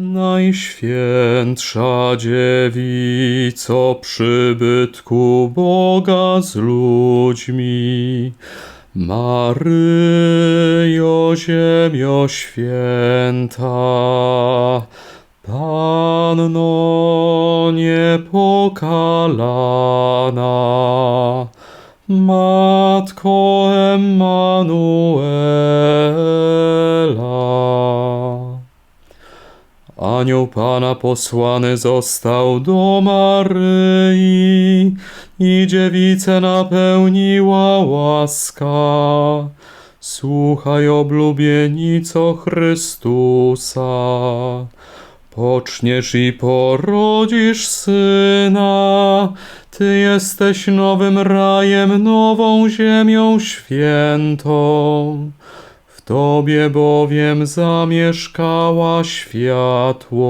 Najświętsza dziewico przybytku Boga z ludźmi, Maryjo ziemio święta, Panno niepokalana, Matko Emmanuela. Anioł Pana posłany został do Maryi i dziewicę napełniła łaska. Słuchaj, oblubienico Chrystusa. Poczniesz i porodzisz syna. Ty jesteś nowym rajem, nową ziemią świętą. Tobie bowiem zamieszkała światłość.